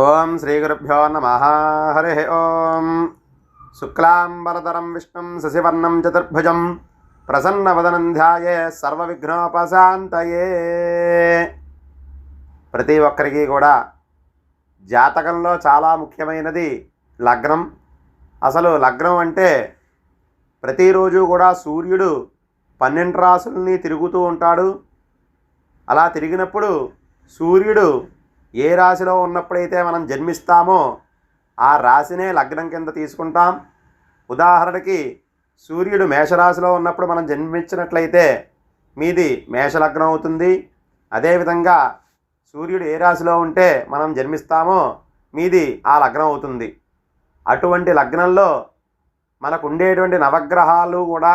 ఓం శ్రీ గురుభ్యో నమ. హరి ఓం. శుక్లాంబరధరం విష్ణుం శశివర్ణం చతుర్భుజం ప్రసన్నవదనం ధ్యాయే సర్వవిఘ్నోపశాంతయే. ప్రతి ఒక్కరికి కూడా జాతకంలో చాలా ముఖ్యమైనది లగ్నం. అసలు లగ్నం అంటే ప్రతిరోజు కూడా సూర్యుడు పన్నెండు రాసుల్ని తిరుగుతూ ఉంటాడు. అలా తిరిగినప్పుడు సూర్యుడు ఏ రాశిలో ఉన్నప్పుడైతే మనం జన్మిస్తామో ఆ రాశినే లగ్నం కింద తీసుకుంటాం. ఉదాహరణకి సూర్యుడు మేషరాశిలో ఉన్నప్పుడు మనం జన్మించినట్లయితే మీది మేషలగ్నం అవుతుంది. అదేవిధంగా సూర్యుడు ఏ రాశిలో ఉంటే మనం జన్మిస్తామో మీది ఆ లగ్నం అవుతుంది. అటువంటి లగ్నంలో మనకు ఉండేటువంటి నవగ్రహాలు కూడా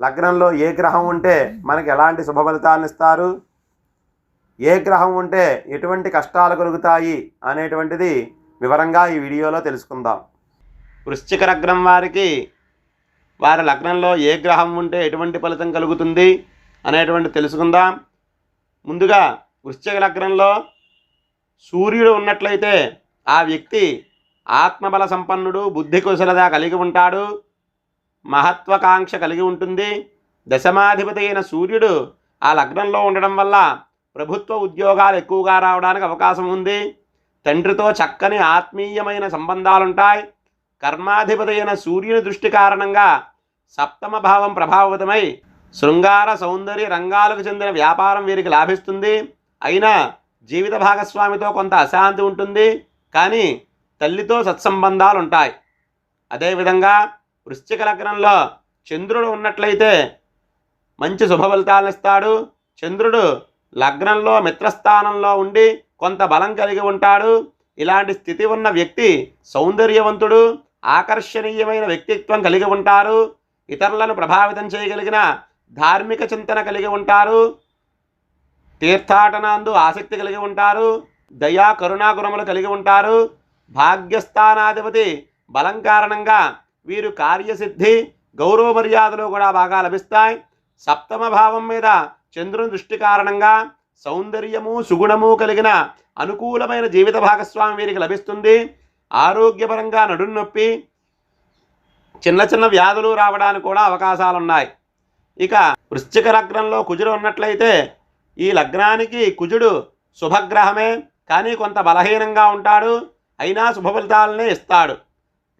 లగ్నంలో ఏ గ్రహం ఉంటే మనకి ఎలాంటి శుభ ఫలితాలను ఇస్తారు? ఏ గ్రహం ఉంటే ఎటువంటి కష్టాలు కలుగుతాయి అనేటువంటిది వివరంగా ఈ వీడియోలో తెలుసుకుందాం. వృశ్చిక లగ్నం వారికి వారి లగ్నంలో ఏ గ్రహం ఉంటే ఎటువంటి ఫలితం కలుగుతుంది అనేటువంటి తెలుసుకుందాం. ముందుగా వృశ్చిక లగ్నంలో సూర్యుడు ఉన్నట్లయితే ఆ వ్యక్తి ఆత్మబల సంపన్నుడు బుద్ధి కుశలత కలిగి ఉంటాడు మహత్వాకాంక్ష కలిగి ఉంటుంది. దశమాధిపతి అయిన సూర్యుడు ఆ లగ్నంలో ఉండడం వల్ల ప్రభుత్వ ఉద్యోగాలు ఎక్కువగా రావడానికి అవకాశం ఉంది. తండ్రితో చక్కని ఆత్మీయమైన సంబంధాలుంటాయి. కర్మాధిపతి అయిన సూర్యుని దృష్టి కారణంగా సప్తమ భావం ప్రభావితమై శృంగార సౌందర్య రంగాలకు చెందిన వ్యాపారం వీరికి లాభిస్తుంది. అయినా జీవిత భాగస్వామితో కొంత అశాంతి ఉంటుంది. కానీ తల్లితో సత్సంబంధాలు ఉంటాయి అదేవిధంగా వృశ్చిక లగ్నంలో చంద్రుడు ఉన్నట్లయితే మంచి శుభఫలితాలను ఇస్తాడు చంద్రుడు లగ్నంలో మిత్రస్థానంలో ఉండి కొంత బలం కలిగి ఉంటాడు. ఇలాంటి స్థితి ఉన్న వ్యక్తి సౌందర్యవంతుడు ఆకర్షణీయమైన వ్యక్తిత్వం కలిగి ఉంటారు. ఇతరులను ప్రభావితం చేయగలిగిన ధార్మిక చింతన కలిగి ఉంటారు. తీర్థాటనందు ఆసక్తి కలిగి ఉంటారు. దయా కరుణా గుణములు కలిగి ఉంటారు. భాగ్యస్థానాధిపతి బలం కారణంగా వీరు కార్యసిద్ధి గౌరవ మర్యాదలు కూడా బాగా లభిస్తాయి. సప్తమ భావం మీద చంద్రుని దృష్టి కారణంగా సౌందర్యము సుగుణము కలిగిన అనుకూలమైన జీవిత భాగస్వామి వీరికి లభిస్తుంది. ఆరోగ్యపరంగా నడుం నొప్పి చిన్న చిన్న వ్యాధులు రావడానికి కూడా అవకాశాలు ఉన్నాయి ఇక వృశ్చిక లగ్నంలో కుజుడు ఉన్నట్లయితే ఈ లగ్నానికి కుజుడు శుభగ్రహమే కానీ కొంత బలహీనంగా ఉంటాడు. అయినా శుభ ఫలితాలనే ఇస్తాడు.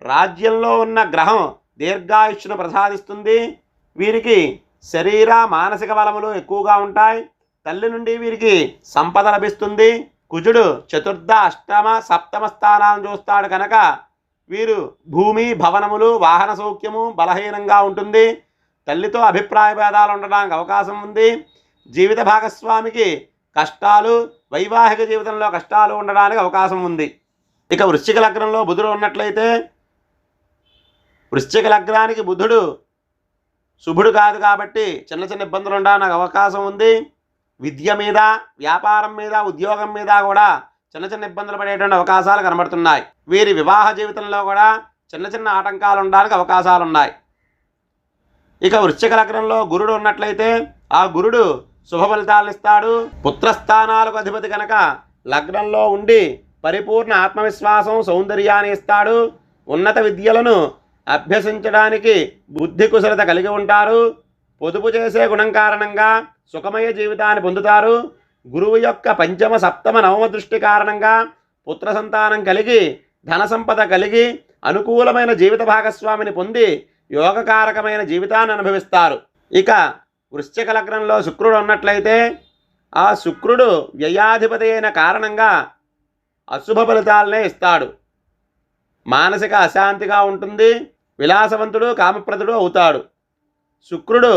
రాజ్యంలో ఉన్న గ్రహం దీర్ఘాయుష్ను ప్రసాదిస్తుంది. వీరికి శరీర మానసిక బలములు ఎక్కువగా ఉంటాయి. తల్లి నుండి వీరికి సంపద లభిస్తుంది. కుజుడు చతుర్థ అష్టమ సప్తమ స్థానాలను చూస్తాడు కనుక వీరు భూమి భవనములు వాహన సౌఖ్యము బలహీనంగా ఉంటుంది. తల్లితో అభిప్రాయ భేదాలు ఉండడానికి అవకాశం ఉంది. జీవిత భాగస్వామికి కష్టాలు వైవాహిక జీవితంలో కష్టాలు ఉండడానికి అవకాశం ఉంది. ఇక వృశ్చిక లగ్నంలో బుధుడు ఉన్నట్లయితే వృశ్చిక లగ్నానికి బుధుడు శుభుడు కాదు కాబట్టి చిన్న చిన్న ఇబ్బందులు ఉండడానికి అవకాశం ఉంది. విద్య మీద వ్యాపారం మీద ఉద్యోగం మీద కూడా చిన్న చిన్న ఇబ్బందులు పడేటువంటి అవకాశాలు కనబడుతున్నాయి. వీరి వివాహ జీవితంలో కూడా చిన్న చిన్న ఆటంకాలు ఉండడానికి అవకాశాలు ఉన్నాయి ఇక వృశ్చిక లగ్నంలో గురుడు ఉన్నట్లయితే ఆ గురుడు శుభ ఫలితాలు ఇస్తాడు. పుత్రస్థానాలకు అధిపతి కనుక లగ్నంలో ఉండి పరిపూర్ణ ఆత్మవిశ్వాసం సౌందర్యాన్ని ఇస్తాడు. ఉన్నత విద్యలను అభ్యసించడానికి బుద్ధి కుశలత కలిగి ఉంటారు. పొదుపు చేసే గుణం కారణంగా సుఖమయ జీవితాన్ని పొందుతారు. గురువు యొక్క పంచమ సప్తమ నవమ దృష్టి కారణంగా పుత్ర సంతానం కలిగి ధన సంపద కలిగి అనుకూలమైన జీవిత భాగస్వామిని పొంది యోగకారకమైన జీవితాన్ని అనుభవిస్తారు. ఇక వృశ్చిక లగ్నంలో శుక్రుడు ఉన్నట్లయితే ఆ శుక్రుడు వ్యయాధిపతి అయిన కారణంగా అశుభ ఫలితాలనే ఇస్తాడు. మానసిక అశాంతిగా ఉంటుంది. విలాసవంతుడు కామప్రదుడు అవుతాడు. శుక్రుడు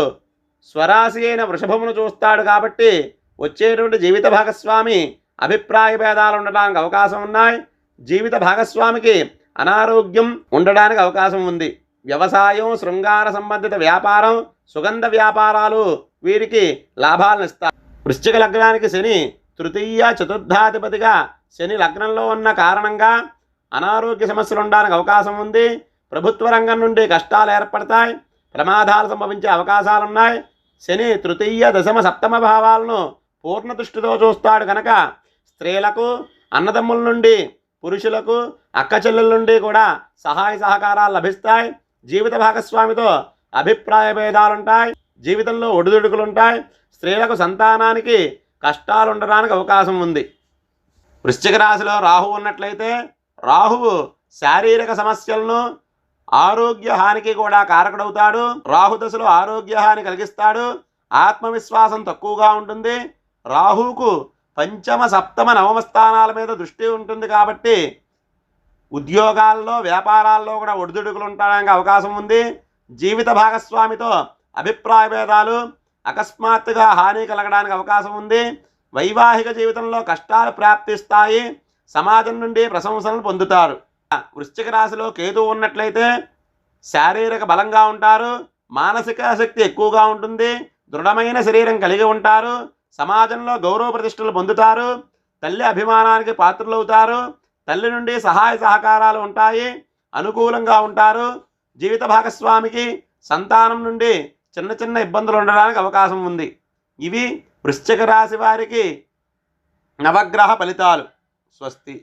స్వరాశి అయిన వృషభమును చూస్తాడు కాబట్టి వచ్చేటువంటి జీవిత భాగస్వామి అభిప్రాయ భేదాలు ఉండడానికి అవకాశం ఉన్నాయి. జీవిత భాగస్వామికి అనారోగ్యం ఉండడానికి అవకాశం ఉంది. వ్యవసాయం శృంగార సంబంధిత వ్యాపారం సుగంధ వ్యాపారాలు వీరికి లాభాలను ఇస్తాయి. వృశ్చిక లగ్నానికి శని తృతీయ చతుర్థాధిపతిగా శని లగ్నంలో ఉన్న కారణంగా అనారోగ్య సమస్యలు ఉండడానికి అవకాశం ఉంది. ప్రభుత్వ రంగం నుండి కష్టాలు ఏర్పడతాయి ప్రమాదాలు సంభవించే అవకాశాలున్నాయి. శని తృతీయ దశమ సప్తమ భావాలను పూర్ణ దృష్టితో చూస్తాడు కనుక స్త్రీలకు అన్నదమ్ముల నుండి పురుషులకు అక్క చెల్లెల నుండి కూడా సహాయ సహకారాలు లభిస్తాయి. జీవిత భాగస్వామితో అభిప్రాయ భేదాలుంటాయి జీవితంలో ఒడిదుడుకులుంటాయి. స్త్రీలకు సంతానానికి కష్టాలు ఉండడానికి అవకాశం ఉంది. వృశ్చిక రాశిలో రాహువు ఉన్నట్లయితే రాహువు శారీరక సమస్యలను ఆరోగ్య హానికి కూడా కారకుడవుతాడు. రాహు దశలో ఆరోగ్య హాని కలిగిస్తాడు. ఆత్మవిశ్వాసం తక్కువగా ఉంటుంది. రాహుకు పంచమ సప్తమ నవమ స్థానాల మీద దృష్టి ఉంటుంది కాబట్టి ఉద్యోగాల్లో వ్యాపారాల్లో కూడా ఒడిదుడుకులు ఉండడానికి అవకాశం ఉంది. జీవిత భాగస్వామితో అభిప్రాయ భేదాలు అకస్మాత్తుగా హాని కలగడానికి అవకాశం ఉంది. వైవాహిక జీవితంలో కష్టాలు ప్రాప్తిస్తాయి. సమాజం నుండి ప్రశంసలను పొందుతారు. వృశ్చిక రాశిలో కేతు ఉన్నట్లయితే శారీరక బలంగా ఉంటారు మానసిక శక్తి ఎక్కువగా ఉంటుంది దృఢమైన శరీరం కలిగి ఉంటారు సమాజంలో గౌరవ ప్రతిష్టలు పొందుతారు తల్లి అభిమానానికి పాత్రలవుతారు తల్లి నుండి సహాయ సహకారాలు ఉంటాయి అనుకూలంగా ఉంటారు జీవిత భాగస్వామికి సంతానం నుండి చిన్న చిన్న ఇబ్బందులు ఉండడానికి అవకాశం ఉంది. ఇవి వృశ్చిక రాశి వారికి నవగ్రహ ఫలితాలు. స్వస్తి.